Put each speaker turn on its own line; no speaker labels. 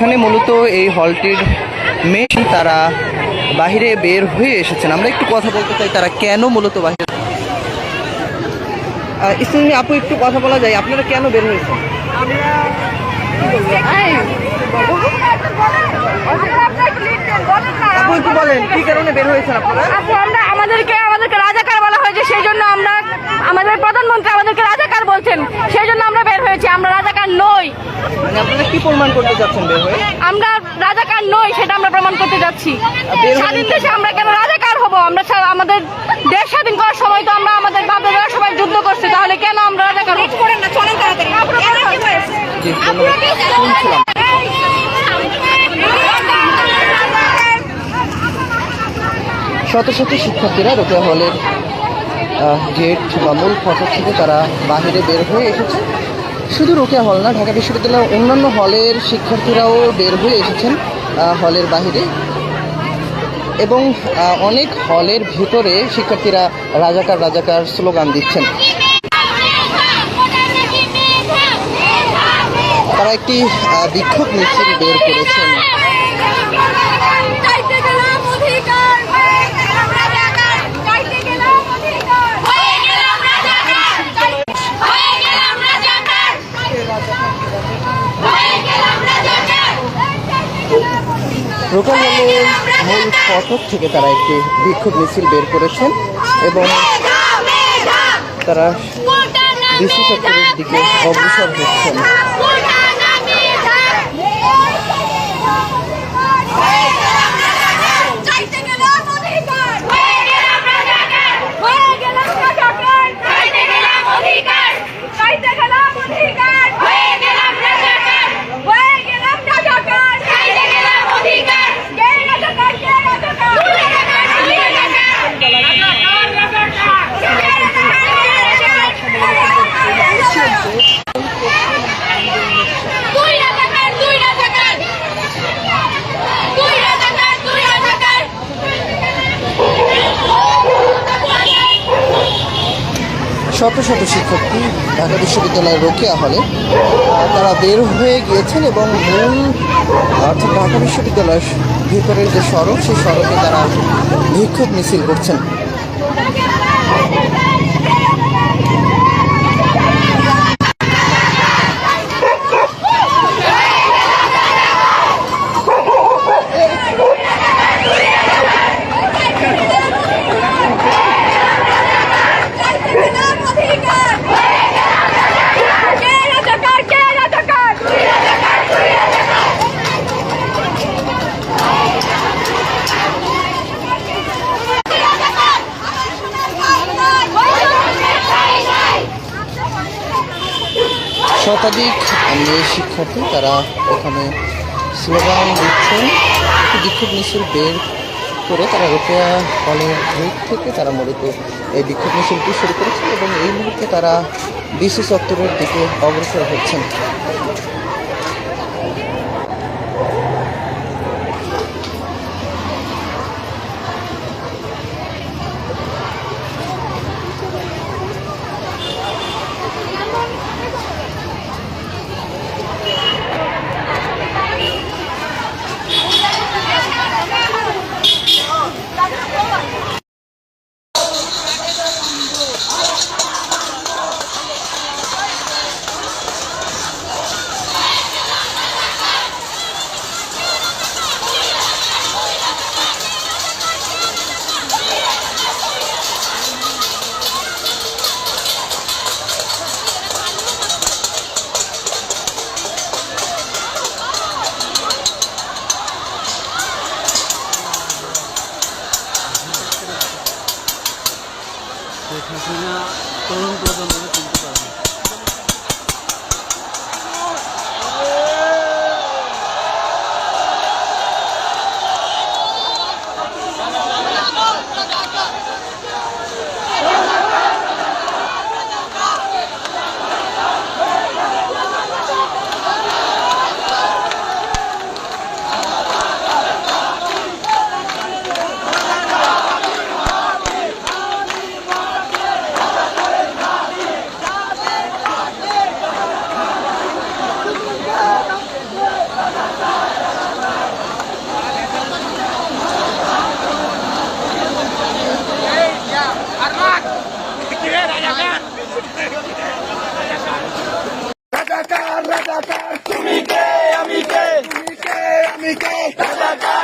এখানে মূলত এই হলটির মেশিন, তারা বাহিরে বের হয়ে এসেছেন। আমরা একটু কথা বলতে চাই, তারা কেন মূলত বাহিরে? ইসলামী আপু, একটু কথা বলা যায়, আপনারা কেন বের হয়েছেন?
আমরা আমাদেরকে আমাদেরকে রাজাকার বলা হয়েছে, সেই জন্য আমরা আমাদের প্রধানমন্ত্রী আমাদেরকে রাজাকার বলছেন, সেই জন্য আমরা বের হয়েছি। আমরা
মানে আপনারা কি প্রমাণ করতে যাচ্ছেন বের হয়ে?
আমরা রাজাকার নই সেটা আমরা প্রমাণ করতে যাচ্ছি। স্বাধীন দেশে আমরা কেন রাজাকার হব? আমরা আমাদের দেশ স্বাধীন করার সময় তো আমরা আমাদের সবাই যুদ্ধ করছে তাহলে কেন আমরা রাজাকার হব?
শত শত শিক্ষার্থীরা রোকেয়া হলের গেট বা মূল ফটক থেকে তারা বাহিরে বের হয়ে এসেছে। শুধু রোকেয়া হল না, ঢাকা বিশ্ববিদ্যালয়ের অন্যান্য হলের শিক্ষার্থীরাও বের হয়ে এসেছেন হলের বাহিরে এবং অনেক হলের ভিতরে শিক্ষার্থীরা রাজাকার রাজাকার স্লোগান দিচ্ছেন। তারা একটি বিক্ষোভ মিছিল বের করেছেন
চাইতে গেলাম অধিকার হয়ে গেলাম রাজাকার চাইতে গেলাম অধিকার হয়ে গেলাম রাজাকার হয়ে গেলাম রাজাকার হয়ে গেলাম রাজাকার
হলের মূল ফটক থেকে তারা একটি বিক্ষোভ মিছিল বের করেছেন এবং তারা ডিসি চত্বরের দিকে অগ্রসর হচ্ছেন
চাইতে গেলাম অধিকার হয়ে গেলাম রাজাকার হয়ে গেলাম রাজাকার চাইতে গেলাম অধিকার চাইতে গেলাম অধিকার হয়ে গেলাম রাজাকার হয়ে গেলাম রাজাকার চাইতে গেলাম অধিকার কে রাজাকার কে রাজাকার তুই রাজাকার তুই রাজাকার তুই রাজাকার তুই রাজাকার তুই রাজাকার তুই রাজাকার
শত শত শিক্ষার্থী ঢাকা বিশ্ববিদ্যালয়ের রোকেয়া হলে তারা বের হয়ে গিয়েছেন এবং মূল, অর্থাৎ ঢাকা বিশ্ববিদ্যালয়ের ভিতরের যে সড়ক, সেই সড়কে তারা বিক্ষোভ মিছিল করছেন। শতাধিক মেয়ে শিক্ষার্থী, তারা এখানে স্লোগান দিচ্ছেন। বিক্ষোভ মিছিল বের করে তারা রোকেয়া হলের গেট থেকে তারা মূলত এই বিক্ষোভ মিছিলটি শুরু করেছেন এবং এই মুহূর্তে তারা বিশ্ব চত্বরের দিকে অগ্রসর হচ্ছেন।
তরুণ প্রজন্মকে
রাজাকার রাজাকার তুমি কে